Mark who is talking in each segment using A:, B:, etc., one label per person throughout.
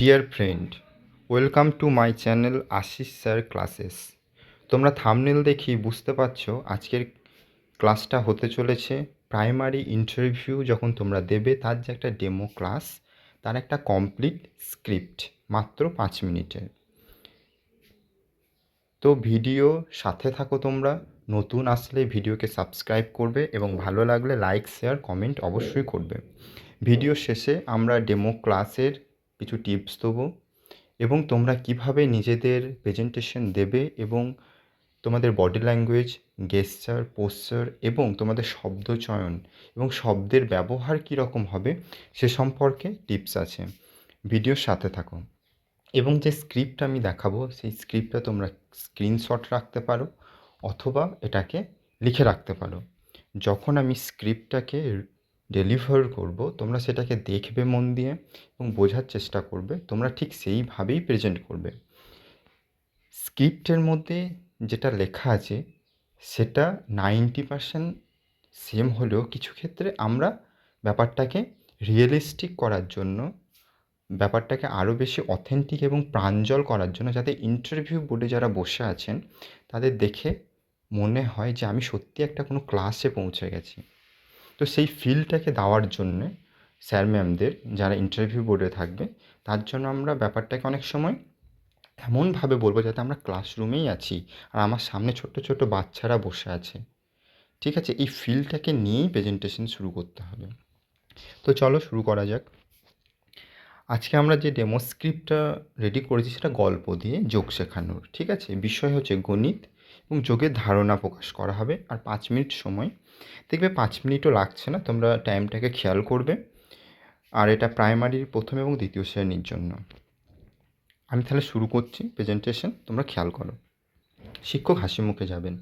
A: Dear friend welcome to my channel Ashis sir classes তোমরা thumbnail দেখি বুঝতে পারছ আজকের ক্লাসটা হতে চলেছে। প্রাইমারি ইন্টারভিউ যখন তোমরা দেবে, তার যে একটা ডেমো ক্লাস তার একটা কমপ্লিট স্ক্রিপ্ট মাত্র পাঁচ মিনিটের। তো ভিডিও সাথে থাকো তোমরা, নতুন আসলে ভিডিওকে সাবস্ক্রাইব করবে এবং ভালো লাগলে লাইক শেয়ার কমেন্ট অবশ্যই করবে। ভিডিও শেষে আমরা ডেমো ক্লাসের কিছু টিপস দেবো এবং তোমরা কীভাবে নিজেদের প্রেজেন্টেশন দেবে এবং তোমাদের বডি ল্যাঙ্গুয়েজ গেস্টার পোশ্চার এবং তোমাদের শব্দ চয়ন এবং শব্দের ব্যবহার কীরকম হবে সে সম্পর্কে টিপস আছে। ভিডিওর সাথে থাকো এবং যে স্ক্রিপ্ট আমি দেখাবো সেই স্ক্রিপ্টটা তোমরা স্ক্রিনশট রাখতে পারো অথবা এটাকে লিখে রাখতে পারো। যখন আমি স্ক্রিপ্টটাকে ডেলিভার করব, তোমরা সেটাকে দেখবে মন দিয়ে এবং বোঝার চেষ্টা করবে, তোমরা ঠিক সেইভাবেই প্রেজেন্ট করবে। স্ক্রিপ্টের মধ্যে যেটা লেখা আছে, সেটা নাইনটি পার্সেন্ট সেম হলেও কিছু ক্ষেত্রে আমরা ব্যাপারটাকে রিয়েলিস্টিক করার জন্য, ব্যাপারটাকে আরও বেশি অথেন্টিক এবং প্রাঞ্জল করার জন্য যাতে ইন্টারভিউ বোর্ডে যারা বসে আছেন, তাদের দেখে মনে হয় যে আমি সত্যি একটা কোনো ক্লাসে পৌঁছে গেছি। তো সেই ফিলটাকে দেওয়ার জন্যে স্যার ম্যামদের যারা ইন্টারভিউ বোর্ডে থাকবে, তার জন্য আমরা ব্যাপারটাকে অনেক সময় এমনভাবে বলব যাতে আমরা ক্লাসরুমেই আছি আর আমার সামনে ছোট্ট ছোট্ট বাচ্চারা বসে আছে। ঠিক আছে? এই ফিলটাকে নিয়েই প্রেজেন্টেশন শুরু করতে হবে। তো চলো শুরু করা যাক। আজকে আমরা যে ডেমো স্ক্রিপ্টটা রেডি করেছি সেটা গল্প দিয়ে যোগ শেখানোর। ঠিক আছে? বিষয় হচ্ছে গণিত। এবং যোগের ধারণা প্রকাশ করা হবে। আর পাঁচ মিনিট সময়। দেখবে পাঁচ মিনিটও লাগছে না, তোমরা টাইমটাকে খেয়াল করবে। আর এটা প্রাইমারির প্রথম এবং দ্বিতীয় শ্রেণির জন্য। আমি তাহলে শুরু করছি প্রেজেন্টেশন তোমরা খেয়াল করো। শিক্ষক হাসি মুখে যাবেন।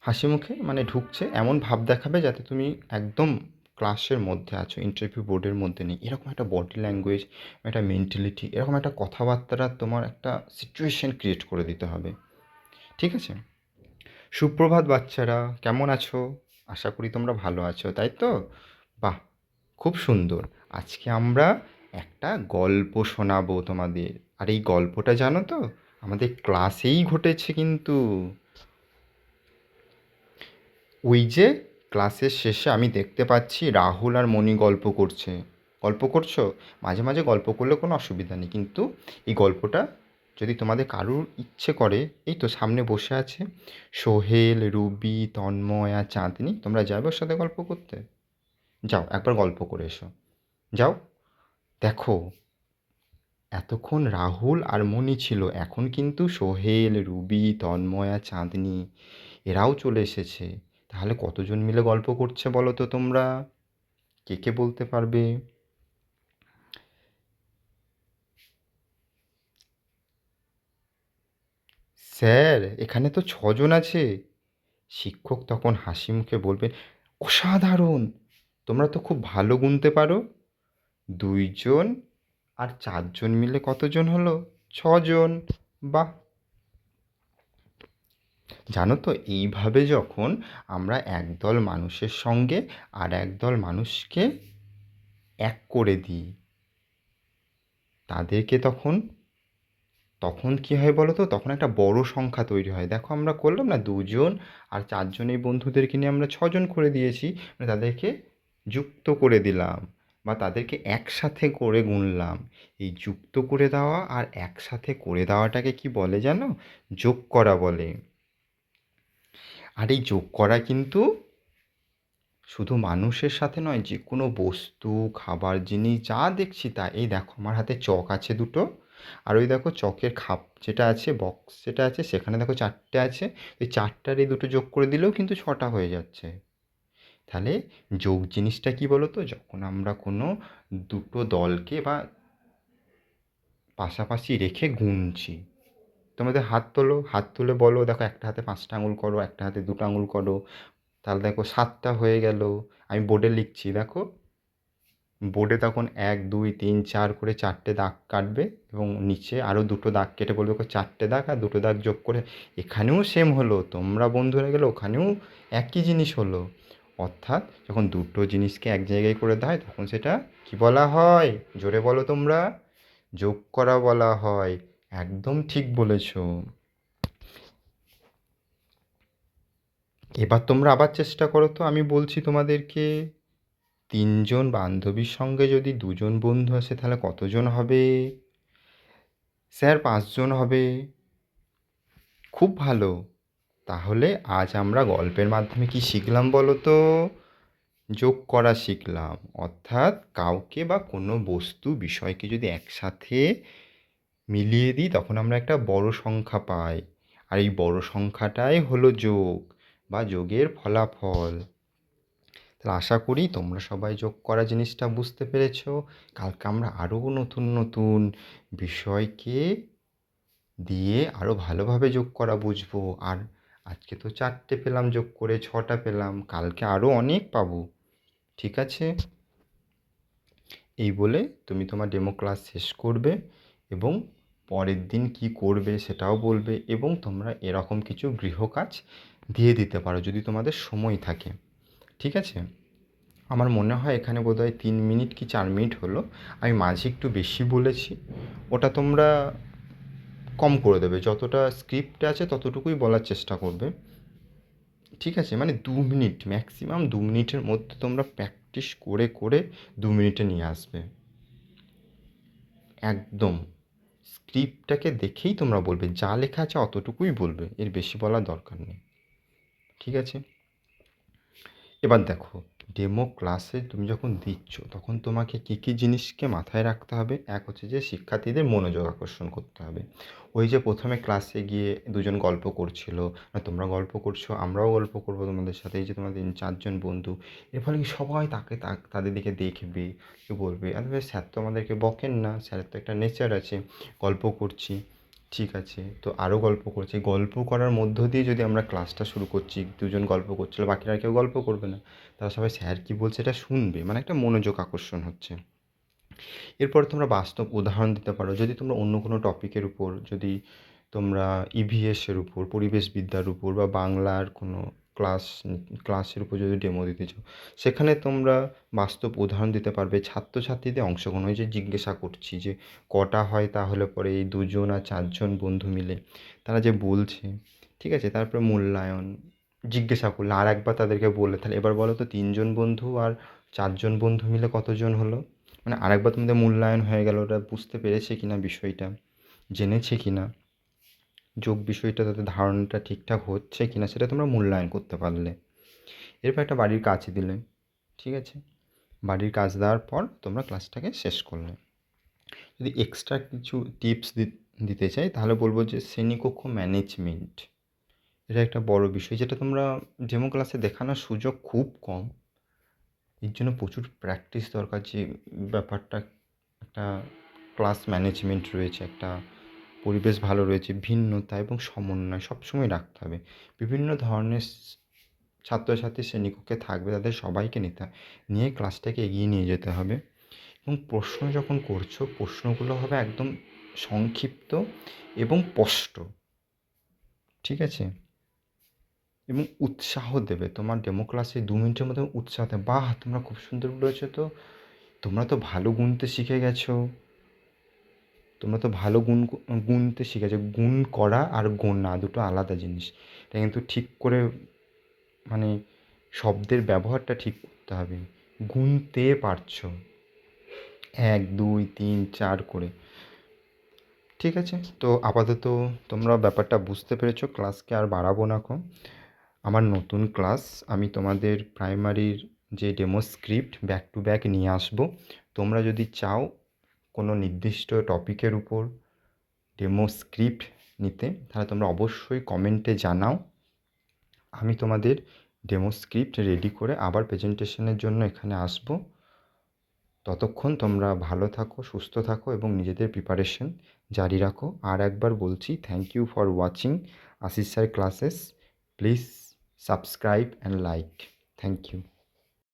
A: হাসি মুখে মানে ঢুকছে, এমন ভাব দেখাবে যাতে তুমি একদম ক্লাসের মধ্যে আছো ইন্টারভিউ বোর্ডের মধ্যে নেই। এরকম একটা বডি ল্যাঙ্গুয়েজ একটা মেন্টালিটি এরকম একটা কথাবার্তা তোমার একটা সিচুয়েশন ক্রিয়েট করে দিতে হবে। ঠিক আছে? সুপ্রভাত বাচ্চারা, কেমন আছো? আশা করি তোমরা ভালো আছো, তাই তো? বাহ, খুব সুন্দর। আজকে আমরা একটা গল্প শোনাবো তোমাদের। আর এই গল্পটা জানো তো, আমাদের ক্লাসেই ঘটেছে কিন্তু। ওই যে ক্লাসের শেষে আমি দেখতে পাচ্ছি রাহুল আর মণি গল্প করছে। গল্প করছ? মাঝে মাঝে গল্প করলে কোনো অসুবিধা নেই, কিন্তু এই গল্পটা যদি তোমাদের কারুর ইচ্ছে করে, এই তো সামনে বসে আছে, সোহেল, রুবি, তন্ময় চাঁদনি, তোমরা যাবে ওর সাথে গল্প করতে। যাও, একবার গল্প করে এসো। যাও, দেখো, এতক্ষণ রাহুল আর মণি ছিল, এখন কিন্তু সোহেল, রুবি, তন্ময় চাঁদনি, এরাও চলে এসেছে। তাহলে কতজন মিলে গল্প করছে বলো তো তোমরা? কে কে বলতে পারবে? স্যার, এখানে তো ছজন আছে। শিক্ষক তখন হাসি মুখে বলবেন, অসাধারণ! তোমরা তো খুব ভালো গুনতে পারো। দুইজন আর চারজন মিলে কতজন হলো? ছজন। বাহ! জানো তো, এইভাবে যখন আমরা একদল মানুষের সঙ্গে আর একদল মানুষকে এক করে দিই, তাদেরকে তখন তখন কী হয় বলো তো? তখন একটা বড় সংখ্যা তৈরি হয়। দেখো আমরা করলাম না, দুজন আর চারজন এই বন্ধুদেরকে নিয়ে আমরা ছজন করে দিয়েছি। মানে তাদেরকে যুক্ত করে দিলাম বা তাদেরকে একসাথে করে গুনলাম। এই যুক্ত করে দেওয়া আর একসাথে করে দেওয়াটাকে কি বলে জানো? যোগ করা বলে। আর এই যোগ করা কিন্তু শুধু মানুষের সাথে নয় যে কোনো বস্তু, খাবার, জিনিস, যা দেখছি তা। এই দেখো, আমার হাতে চক আছে দুটো। আর ওই দেখো চকের খাপ যেটা আছে বক্স যেটা আছে, সেখানে দেখো চারটে আছে। ওই চারটার এই দুটো যোগ করে দিলেও কিন্তু ছটা হয়ে যাচ্ছে। তাহলে যোগ জিনিসটা কি বলো তো যখন আমরা কোনো দুটো দলকে বা পাশাপাশি রেখে গুনছি, তোমাদের হাত তোলো, হাত তুলে বলো, দেখো একটা হাতে পাঁচটা আঙুল করো, একটা হাতে দুটো আঙুল করো, তাহলে দেখো সাতটা হয়ে গেল। আমি বোর্ডে লিখছি, দেখো বোর্ডে তখন এক, দুই, তিন, চার করে চারটে দাগ কাটবে এবং নিচে আরও দুটো দাগ কেটে বলবে চারটে দাগ আর দুটো দাগ যোগ করে। এখানেও সেম হলো, তোমরা বন্ধুরা গেলে ওখানেও একই জিনিস হলো। অর্থাৎ যখন দুটো জিনিসকে এক জায়গায় করে দেয় তখন সেটা কী বলা হয়? জোরে বলো তোমরা। যোগ করা বলা হয়। একদম ঠিক বলেছ। এবার তোমরা আবার চেষ্টা করো তো, আমি বলছি তোমাদেরকে। তিনজন বান্ধবীর সঙ্গে যদি দুজন বন্ধু আসে, তাহলে কতজন হবে? স্যার, পাঁচজন হবে। খুব ভালো। তাহলে আজ আমরা গল্পের মাধ্যমে কি শিখলাম বলো তো? যোগ করা শিখলাম। অর্থাৎ কাউকে বা কোনো বস্তু, বিষয়কে যদি একসাথে মিলিয়ে দিই, তখন আমরা একটা বড় সংখ্যা পাই। আর এই বড় সংখ্যাটাই হলো যোগ বা যোগের ফলাফল। তাহলে আশা করি তোমরা সবাই যোগ করা জিনিসটা বুঝতে পেরেছ। কালকে আমরা আরও নতুন নতুন বিষয়কে দিয়ে আরও ভালোভাবে যোগ করা বুঝব। আর আজকে তো চারটে পেলাম, যোগ করে ছটা পেলাম, কালকে আরও অনেক পাবো। ঠিক আছে? এই বলে তুমি তোমার ডেমো ক্লাস শেষ করবে এবং পরের দিন কি করবে সেটাও বলবে এবং তোমরা এরকম কিছু গৃহকাজ দিয়ে দিতে পারো যদি তোমাদের সময় থাকে। ঠিক আছে? আমার মনে হয় এখানে বোধহয় তিন মিনিট কি চার মিনিট হলো। আমি মাঝে একটু বেশি বলেছি। ওটা তোমরা কম করে দেবে। যতটা স্ক্রিপ্টে আছে ততটুকুই বলার চেষ্টা করবে। ঠিক আছে? মানে দু মিনিট ম্যাক্সিমাম দু মিনিটের মধ্যে তোমরা প্র্যাকটিস করে করে দু মিনিটে নিয়ে আসবে। একদম। স্ক্রিপ্টটাকে দেখেই তোমরা বলবে। যা লেখা আছে অতটুকুই বলবে। এর বেশি বলার দরকার নেই। ঠিক আছে? এবার দেখো ডেমো ক্লাসে তুমি যখন দিচ্ছ, তখন তোমাকে কী কী জিনিসকে মাথায় রাখতে হবে? এক হচ্ছে যে শিক্ষার্থীদের মনোযোগ আকর্ষণ করতে হবে। ওই যে প্রথমে ক্লাসে গিয়ে দুজন গল্প করছিল, না, তোমরা গল্প করছ, আমরাও গল্প করব তোমাদের সাথে, এই যে তোমাদের চারজন বন্ধু। এর ফলে কি সবাই তাকে তাদের দিকে দেখবে বলবে? আর, স্যার তো আমাদেরকে বকেন না, স্যারের তো একটা নেচার আছে, গল্প করছি। ঠিক আছে, তো আরও গল্প করছি। গল্প করার মধ্য দিয়ে যদি আমরা ক্লাসটা শুরু করছি, দুজন গল্প করছিল, বাকিরা কেউ গল্প করবে না। তারা সবাই স্যার কী বলছে এটা শুনবে? মানে একটা মনোযোগ আকর্ষণ হচ্ছে। এরপর তোমরা বাস্তব উদাহরণ দিতে পারো। যদি তোমরা অন্য কোনো টপিকের উপর, যদি তোমরা ইভিএসের উপর পরিবেশবিদ্যার উপর বা বাংলার কোনো ক্লাস, ক্লাসের উপর যদি ডেমো দিতে চাও। সেখানে তোমরা বাস্তব উদাহরণ দিতে পারবে। ছাত্রছাত্রীদের অংশগ্রহণ ওই যে জিজ্ঞাসা করছি যে, কটা হয় তাহলে পরে এই দুজন আর চারজন বন্ধু মিলে? তারা যে বলছে, ঠিক আছে? তারপরে মূল্যায়ন, জিজ্ঞাসা করলে। আর একবার তাদেরকে বললে তাহলে এবার বলো তো তিনজন বন্ধু আর চারজন বন্ধু মিলে কতজন হলো? মানে আরেকবার তোমাদের মূল্যায়ন হয়ে গেল ওটা বুঝতে পেরেছে কি না বিষয়টা? জেনেছে কি না যোগ বিষয়টা তাদের ধারণাটা ঠিকঠাক হচ্ছে কি না সেটা তোমরা মূল্যায়ন করতে পারলে। এরপর একটা বাড়ির কাজ দিলে, ঠিক আছে? বাড়ির কাজ দেওয়ার পর তোমরা ক্লাসটাকে শেষ করলে। যদি এক্সট্রা কিছু টিপস দিতে চাই, তাহলে বলব যে শ্রেণীকক্ষ ম্যানেজমেন্ট এটা একটা বড় বিষয়, যেটা তোমরা ডেমো ক্লাসে দেখানোর সুযোগ খুব কম। এর জন্য প্রচুর প্র্যাকটিস দরকার যে ব্যাপারটা, একটা ক্লাস ম্যানেজমেন্ট রয়েছে, একটা পরিবেশ ভালো রয়েছে, ভিন্নতা এবং সমন্বয় সবসময় রাখতে হবে। বিভিন্ন ধরনের ছাত্রছাত্রী শ্রেণীকক্ষে থাকবে, তাদের সবাইকে নিতে, নিয়ে ক্লাসটাকে এগিয়ে নিয়ে যেতে হবে। এবং প্রশ্ন যখন করছ, প্রশ্নগুলো হবে একদম সংক্ষিপ্ত এবং স্পষ্ট। ঠিক আছে? এবং উৎসাহ দেবে। তোমার ডেমো ক্লাসে দু মিনিটের মধ্যে উৎসাহ দেবে, বাহ, তোমরা খুব সুন্দর বলেছ তো। তোমরা তো ভালো গুনতে শিখে গেছো। তোমরা তো ভালো গুণ গুনতে শিখেছো। গুণ করা আর গোনা দুটো আলাদা জিনিস। এটা কিন্তু ঠিক করে মানে শব্দের ব্যবহারটা ঠিক করতে হবে। গুনতে পারছ। এক, দুই, তিন, চার করে। ঠিক আছে? তো আপাতত তোমরা ব্যাপারটা বুঝতে পেরেছ। ক্লাসকে আর বাড়াবো না এখন। আমার নতুন ক্লাস, আমি তোমাদের প্রাইমারির যে demo script, back to back নিয়ে আসব। তোমরা যদি চাও কোনো নির্দিষ্ট টপিকের উপর ডেমো স্ক্রিপ্ট নিতে, তাহলে তোমরা অবশ্যই কমেন্টে জানাও। আমি তোমাদের ডেমো স্ক্রিপ্ট রেডি করে আবার প্রেজেন্টেশনের জন্য এখানে আসব। ততক্ষণ তোমরা ভালো থাকো, সুস্থ থাকো এবং নিজেদের প্রিপারেশন জারি রাখো। আর একবার বলছি thank you for watching Ashis sir classes please subscribe and like thank you